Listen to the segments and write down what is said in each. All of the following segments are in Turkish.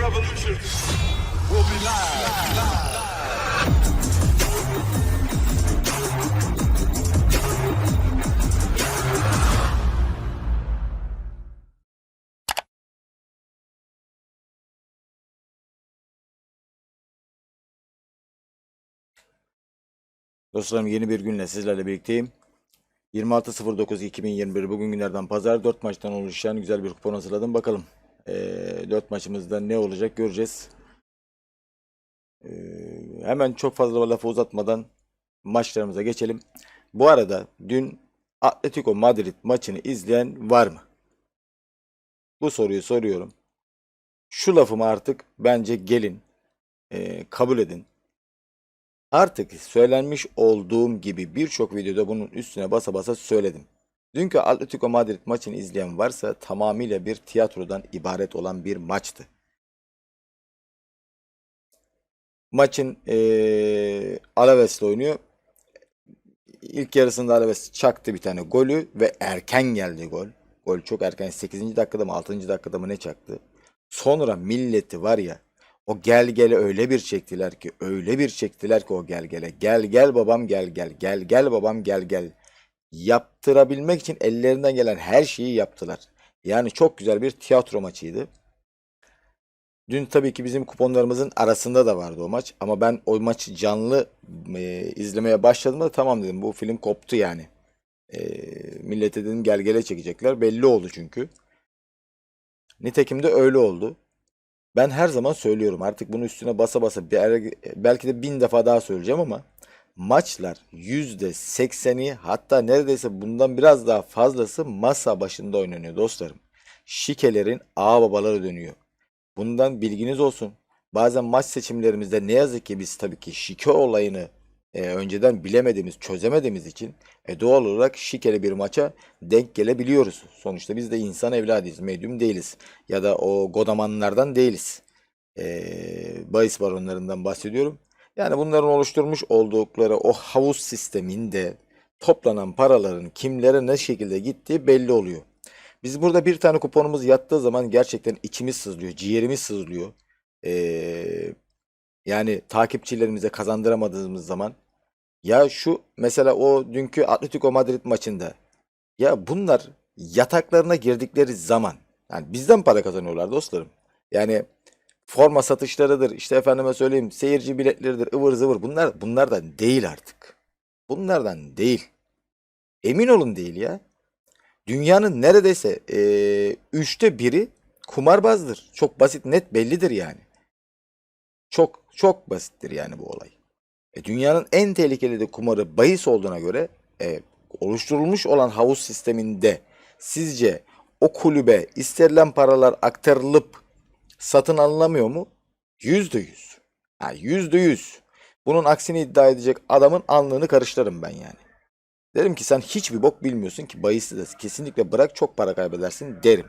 revolution will be live. Dostlarım yeni bir günle sizlerle birlikteyim. 26.09.2021 bugün günlerden pazar 4 maçtan oluşan güzel bir kupon hazırladım. Bakalım ee, 4 maçımızda ne olacak göreceğiz. Ee, hemen çok fazla lafı uzatmadan maçlarımıza geçelim. Bu arada dün Atletico Madrid maçını izleyen var mı? Bu soruyu soruyorum. Şu lafımı artık bence gelin ee, kabul edin. Artık söylenmiş olduğum gibi birçok videoda bunun üstüne basa basa söyledim. Dünkü Atletico Madrid maçını izleyen varsa tamamıyla bir tiyatrodan ibaret olan bir maçtı. Maçın eee Alaves'le oynuyor. İlk yarısında Alaves çaktı bir tane golü ve erken geldi gol. Gol çok erken 8. dakikada mı 6. dakikada mı ne çaktı. Sonra milleti var ya o gel gele öyle bir çektiler ki öyle bir çektiler ki o gel gele. Gel gel babam gel gel gel gel babam gel gel. Yaptırabilmek için ellerinden gelen her şeyi yaptılar. Yani çok güzel bir tiyatro maçıydı. Dün tabii ki bizim kuponlarımızın arasında da vardı o maç. Ama ben o maçı canlı e, izlemeye başladığımda tamam dedim bu film koptu yani. E, millete dedim gel gele çekecekler. Belli oldu çünkü. Nitekim de öyle oldu. Ben her zaman söylüyorum artık bunu üstüne basa basa belki de bin defa daha söyleyeceğim ama maçlar %80'i hatta neredeyse bundan biraz daha fazlası masa başında oynanıyor dostlarım. Şikelerin ağ babaları dönüyor. Bundan bilginiz olsun. Bazen maç seçimlerimizde ne yazık ki biz tabii ki şike olayını e, önceden bilemediğimiz, çözemediğimiz için e, doğal olarak şikeli bir maça denk gelebiliyoruz. Sonuçta biz de insan evladıyız, medyum değiliz. Ya da o godamanlardan değiliz. E, bahis baronlarından bahsediyorum. Yani bunların oluşturmuş oldukları o havuz sisteminde toplanan paraların kimlere ne şekilde gittiği belli oluyor. Biz burada bir tane kuponumuz yattığı zaman gerçekten içimiz sızlıyor, ciğerimiz sızlıyor. Ee, yani takipçilerimize kazandıramadığımız zaman ya şu mesela o dünkü Atletico Madrid maçında ya bunlar yataklarına girdikleri zaman yani bizden para kazanıyorlar dostlarım. Yani forma satışlarıdır işte efendime söyleyeyim seyirci biletleridir ıvır zıvır bunlar bunlardan değil artık. Bunlardan değil. Emin olun değil ya. Dünyanın neredeyse eee, üçte biri kumarbazdır. Çok basit net bellidir yani. Çok çok basittir yani bu olay. E, dünyanın en tehlikeli de kumarı bahis olduğuna göre e, oluşturulmuş olan havuz sisteminde sizce o kulübe istenilen paralar aktarılıp satın alınamıyor mu? Yüzde yüz. Ha, yüzde yüz. Bunun aksini iddia edecek adamın alnını karıştırırım ben yani. Derim ki sen hiçbir bok bilmiyorsun ki bahisi de kesinlikle bırak çok para kaybedersin derim.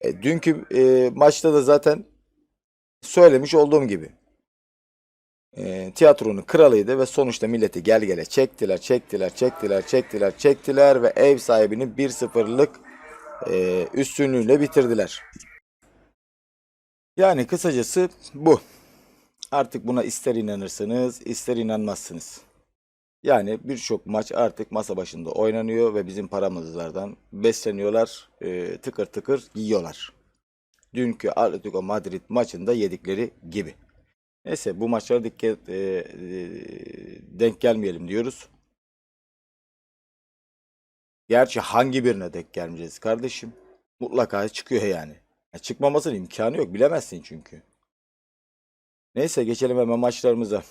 E, dünkü e, maçta da zaten söylemiş olduğum gibi e, tiyatronun kralıydı ve sonuçta milleti gel gele çektiler, çektiler, çektiler, çektiler, çektiler ve ev sahibini 1-0'lık e, üstünlüğüyle bitirdiler. Yani kısacası bu. Artık buna ister inanırsınız, ister inanmazsınız. Yani birçok maç artık masa başında oynanıyor ve bizim paramızlardan besleniyorlar, e, tıkır tıkır yiyorlar. Dünkü Atletico Madrid maçında yedikleri gibi. Neyse bu maçlara dikkat e, e, denk gelmeyelim diyoruz. Gerçi hangi birine denk gelmeyeceğiz kardeşim? Mutlaka çıkıyor yani. Ya çıkmamasının imkanı yok bilemezsin çünkü. Neyse geçelim hemen maçlarımıza.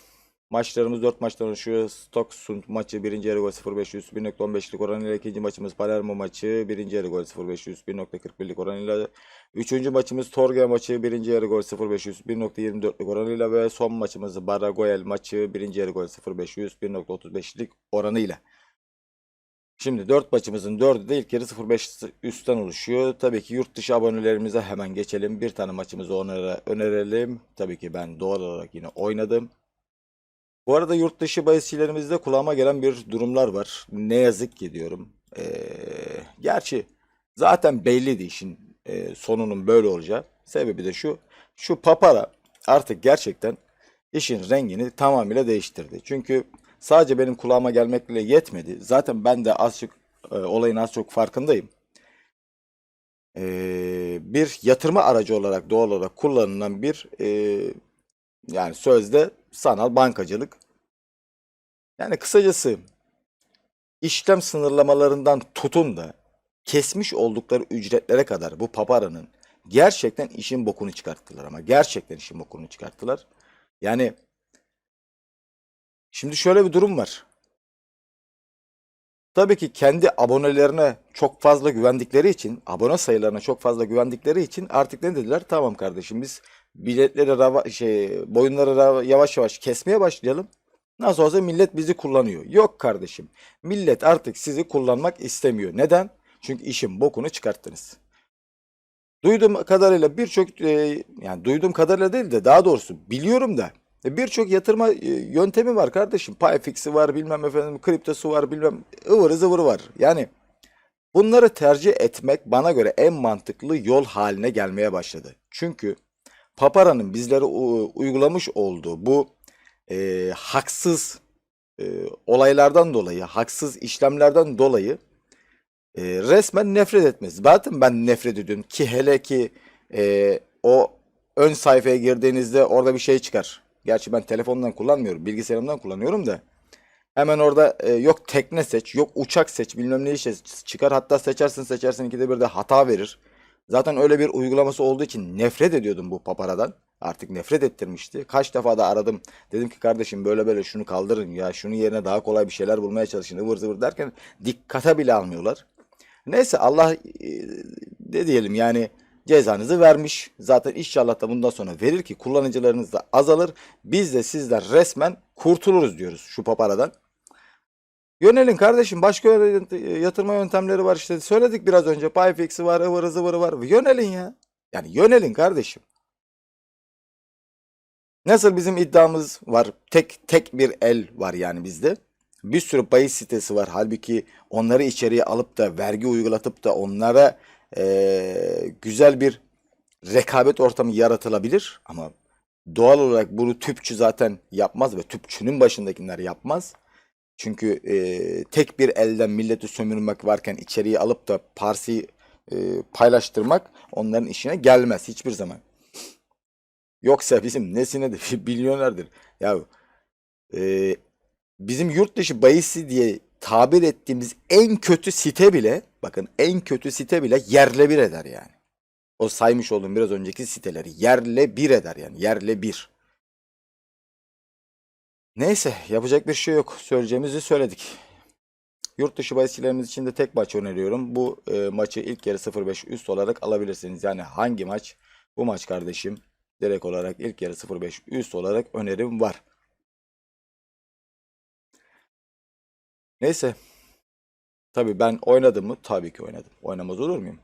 Maçlarımız 4 maçtan oluşuyor. Stocksund maçı 1. yarı gol 0.500 1.15'lik oranıyla ikinci maçımız Palermo maçı 1. yarı gol 0.500 1.41'lik oranıyla Üçüncü maçımız Torge maçı 1. yarı gol 0.500 1.24'lik oranıyla ve son maçımız Baragoyel maçı 1. yarı gol 0.500 1.35'lik oranıyla. Şimdi 4 maçımızın 4'ü de ilk yarı 0.5 üstten oluşuyor. Tabii ki yurt dışı abonelerimize hemen geçelim. Bir tane maçımızı onlara önerelim. Tabii ki ben doğal olarak yine oynadım. Bu arada yurt dışı bahisçilerimizde kulağıma gelen bir durumlar var. Ne yazık ki diyorum. Ee, gerçi zaten belliydi işin e, sonunun böyle olacağı. Sebebi de şu. Şu papara artık gerçekten işin rengini tamamıyla değiştirdi. Çünkü sadece benim kulağıma gelmekle yetmedi. Zaten ben de az çok e, olayın az çok farkındayım. Ee, bir yatırma aracı olarak doğal olarak kullanılan bir e, yani sözde sanal bankacılık. Yani kısacası işlem sınırlamalarından tutun da kesmiş oldukları ücretlere kadar bu paparanın gerçekten işin bokunu çıkarttılar ama gerçekten işin bokunu çıkarttılar. Yani şimdi şöyle bir durum var. Tabii ki kendi abonelerine çok fazla güvendikleri için, abone sayılarına çok fazla güvendikleri için artık ne dediler? Tamam kardeşim biz biletleri şey boyunları yavaş yavaş kesmeye başlayalım. Nasıl olsa millet bizi kullanıyor. Yok kardeşim. Millet artık sizi kullanmak istemiyor. Neden? Çünkü işin bokunu çıkarttınız. Duyduğum kadarıyla birçok e, yani duyduğum kadarıyla değil de daha doğrusu biliyorum da birçok yatırma e, yöntemi var kardeşim. Payfix'i var, bilmem efendim kriptosu var, bilmem ıvırı zıvırı var. Yani bunları tercih etmek bana göre en mantıklı yol haline gelmeye başladı. Çünkü Papara'nın bizlere uygulamış olduğu bu e, haksız e, olaylardan dolayı, haksız işlemlerden dolayı e, resmen nefret etmez. Zaten ben nefret ediyorum ki hele ki e, o ön sayfaya girdiğinizde orada bir şey çıkar. Gerçi ben telefondan kullanmıyorum, bilgisayarımdan kullanıyorum da. Hemen orada e, yok tekne seç, yok uçak seç, bilmem ne işte çıkar. Hatta seçersin seçersin ikide bir de hata verir. Zaten öyle bir uygulaması olduğu için nefret ediyordum bu paparadan. Artık nefret ettirmişti. Kaç defa da aradım. Dedim ki kardeşim böyle böyle şunu kaldırın ya şunun yerine daha kolay bir şeyler bulmaya çalışın ıvır zıvır derken dikkate bile almıyorlar. Neyse Allah e, ne diyelim yani cezanızı vermiş. Zaten inşallah da bundan sonra verir ki kullanıcılarınız da azalır. Biz de sizler resmen kurtuluruz diyoruz şu paparadan. Yönelin kardeşim başka yatırma yöntemleri var işte söyledik biraz önce Payfix'i var ıvırı zıvırı var yönelin ya. Yani yönelin kardeşim. Nasıl bizim iddiamız var tek tek bir el var yani bizde. Bir sürü bahis sitesi var halbuki onları içeriye alıp da vergi uygulatıp da onlara eee, güzel bir rekabet ortamı yaratılabilir ama doğal olarak bunu tüpçü zaten yapmaz ve tüpçünün başındakiler yapmaz. Çünkü e, tek bir elden milleti sömürmek varken içeriye alıp da parsi e, paylaştırmak onların işine gelmez hiçbir zaman. Yoksa bizim nesine de milyonerdir. Ya e, bizim yurt dışı bayisi diye tabir ettiğimiz en kötü site bile bakın en kötü site bile yerle bir eder yani. O saymış olduğum biraz önceki siteleri yerle bir eder yani yerle bir. Neyse yapacak bir şey yok. Söyleyeceğimizi söyledik. Yurt dışı bahisçilerimiz için de tek maç öneriyorum. Bu e, maçı ilk yarı 0.5 üst olarak alabilirsiniz. Yani hangi maç? Bu maç kardeşim. Direkt olarak ilk yarı 0.5 üst olarak önerim var. Neyse. Tabii ben oynadım mı? Tabii ki oynadım. Oynamaz olur muyum?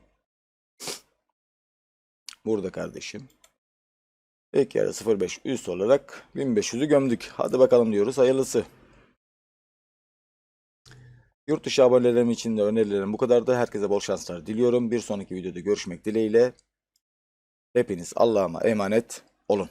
Burada kardeşim. İlk yarı 0.5 üst olarak 1500'ü gömdük. Hadi bakalım diyoruz. Hayırlısı. Yurt dışı abonelerim için de önerilerim bu kadardı. Herkese bol şanslar diliyorum. Bir sonraki videoda görüşmek dileğiyle. Hepiniz Allah'ıma emanet olun.